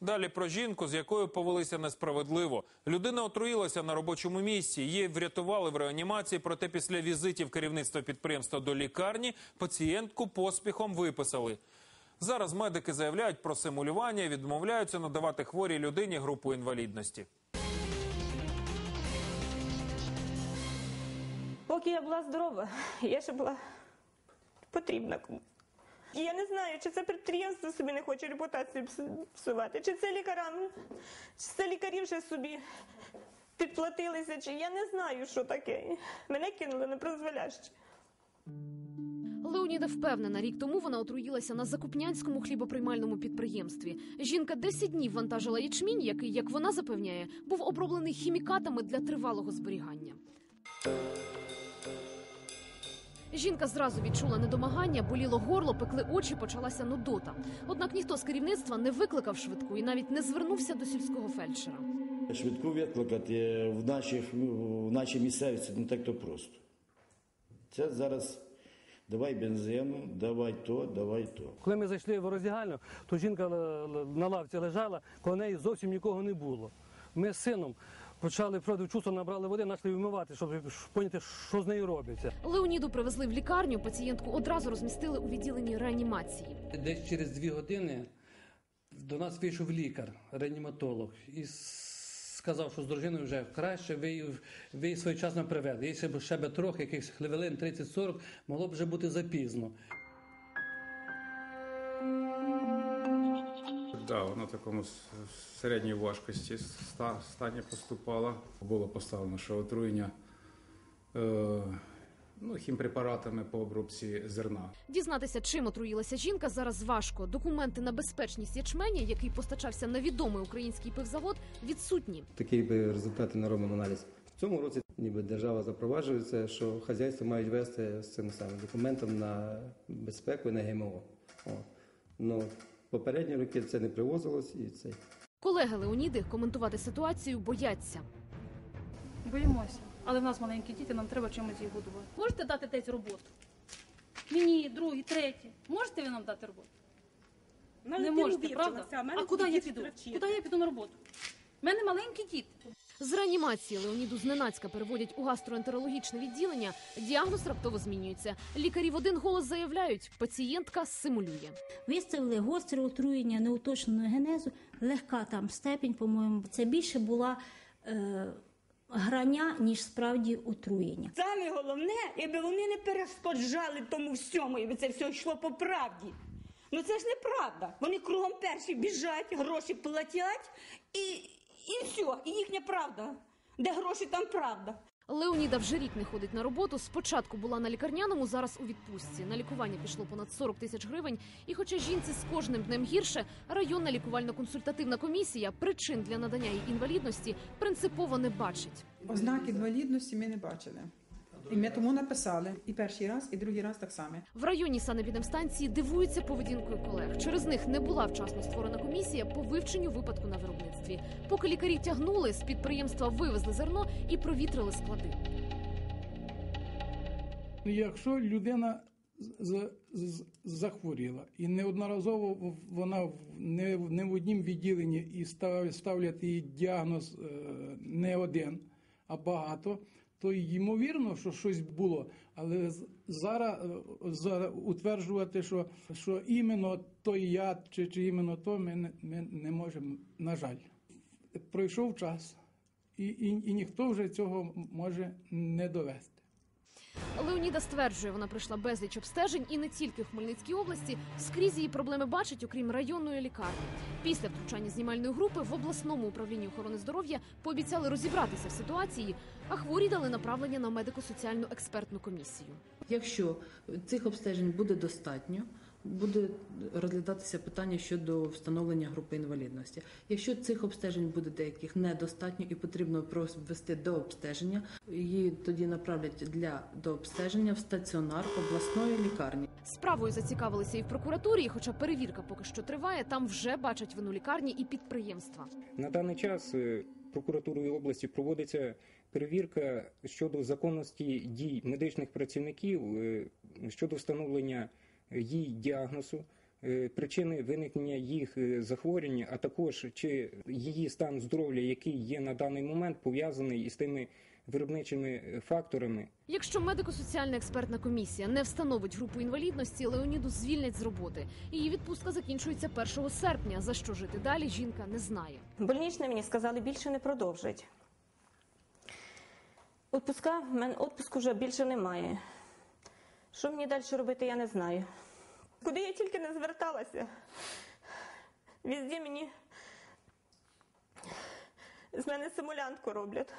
Далі про жінку, з якою повелися несправедливо. Людина отруїлася на робочому місці. Її врятували в реанімації. Проте після візитів керівництва підприємства до лікарні пацієнтку поспіхом виписали. Зараз медики заявляють про симулювання і відмовляються надавати хворій людині групу інвалідності. Поки я була здорова, я ще була потрібна комусь. І я не знаю, чи це підприємство собі не хоче репутацію пс- псувати, чи це лікарям, чи це лікарі вже собі підплатилися, чи я не знаю, що таке. Мене кинули на призволяще. Леоніда впевнена, рік тому вона отруїлася на закупнянському хлібоприймальному підприємстві. Жінка 10 днів вантажила ячмінь, який, як вона запевняє, був оброблений хімікатами для тривалого зберігання. Жінка зразу відчула недомагання, боліло горло, пекли очі, почалася нудота. Однак ніхто з керівництва не викликав швидку і навіть не звернувся до сільського фельдшера. Швидку викликати в, наших, в нашій місцевості не так то просто. Це зараз давай бензину, давай то, давай то. Коли ми зайшли в роздягальню, то жінка л- л- на лавці лежала, коло неї зовсім нікого не було. Ми з сином почали проти чувства, набрали води, почали вимивати, щоб поняти, що з нею робиться. Леоніду привезли в лікарню. Пацієнтку одразу розмістили у відділенні реанімації. Десь через дві години до нас вийшов лікар, реаніматолог, і сказав, що з дружиною вже краще, ви її, ви її своєчасно привели. Якщо б ще би трохи, якихось хвилин 30-40, могло б вже бути запізно. Да, вона в такому середній важкості ста- стані поступала. Було поставлено, що отруєння е, ну, хімпрепаратами по обробці зерна. Дізнатися, чим отруїлася жінка, зараз важко. Документи на безпечність ячменя, який постачався на відомий український пивзавод, відсутні. Такий би результат і не робимо аналіз. В цьому році ніби держава запроваджується, що хазяйство мають вести з цим самим документом на безпеку і на ГМО. О. Ну, попередні роки це не привозилось і це. Колеги Леоніди коментувати ситуацію бояться. Боїмося. Але в нас маленькі діти, нам треба чимось їх годувати. Можете дати десь роботу? Мені, другий, третій. Можете ви нам дати роботу? Не можете, правда? А куди я піду? Куди я піду на роботу? У мене маленькі діти. З реанімації Леоніду зненацька переводять у гастроентерологічне відділення. Діагноз раптово змінюється. Лікарі в один голос заявляють, пацієнтка симулює. Виставили гостре отруєння неуточненого генезу, легка там степінь, по-моєму, це більше була е, грання, ніж справді отруєння. Саме головне, якби вони не перешкоджали тому всьому, якби це все йшло по правді. Ну це ж неправда. Вони кругом перші біжать, гроші платять і, і все, і їхня правда. Де гроші, там правда. Леоніда вже рік не ходить на роботу. Спочатку була на лікарняному, зараз у відпустці. На лікування пішло понад 40 тисяч гривень. І хоча жінці з кожним днем гірше, районна лікувально-консультативна комісія причин для надання їй інвалідності принципово не бачить. Ознак інвалідності ми не бачили. І ми тому написали і перший раз, і другий раз так само. В районній санепідемстанції дивуються поведінкою колег. Через них не була вчасно створена комісія по вивченню випадку на виробництві. Поки лікарі тягнули, з підприємства вивезли зерно і провітрили склади. Ну, Якщо людина захворіла і неодноразово в- вона в- не, в- не в однім відділенні і став- ставлять їй діагноз е, не один, а багато, то ймовірно, що щось було. Але зараз, зараз утверджувати, що, що іменно той яд чи, чи іменно то ми не, ми не можемо, на жаль. Пройшов час, і, і, і ніхто вже цього може не довести. Леоніда стверджує, вона пройшла безліч обстежень і не тільки в Хмельницькій області. Скрізь її проблеми бачить, окрім районної лікарні. Після втручання знімальної групи в обласному управлінні охорони здоров'я пообіцяли розібратися в ситуації, а хворі дали направлення на медико-соціальну експертну комісію. Якщо цих обстежень буде достатньо, буде розглядатися питання щодо встановлення групи інвалідності. Якщо цих обстежень буде деяких недостатньо і потрібно провести до обстеження, її тоді направлять для дообстеження в стаціонар обласної лікарні. Справою зацікавилися і в прокуратурі, і хоча перевірка поки що триває, там вже бачать вину лікарні і підприємства. На даний час е, прокуратурою області проводиться перевірка щодо законності дій медичних працівників е, щодо встановлення їй діагнозу е, причини виникнення їх е, захворювання, а також чи її стан здоров'я, який є на даний момент, пов'язаний із тими виробничими е, факторами, Якщо медико-соціальна експертна комісія не встановить групу інвалідності, Леоніду звільнять з роботи. Її відпустка закінчується 1 серпня. За що жити далі, жінка не знає. Больничне мені сказали більше не продовжить. Отпуска, в мене отпуску вже більше немає. Що мені далі робити, я не знаю. Куди я тільки не зверталася, візді мені з мене симулянтку роблять.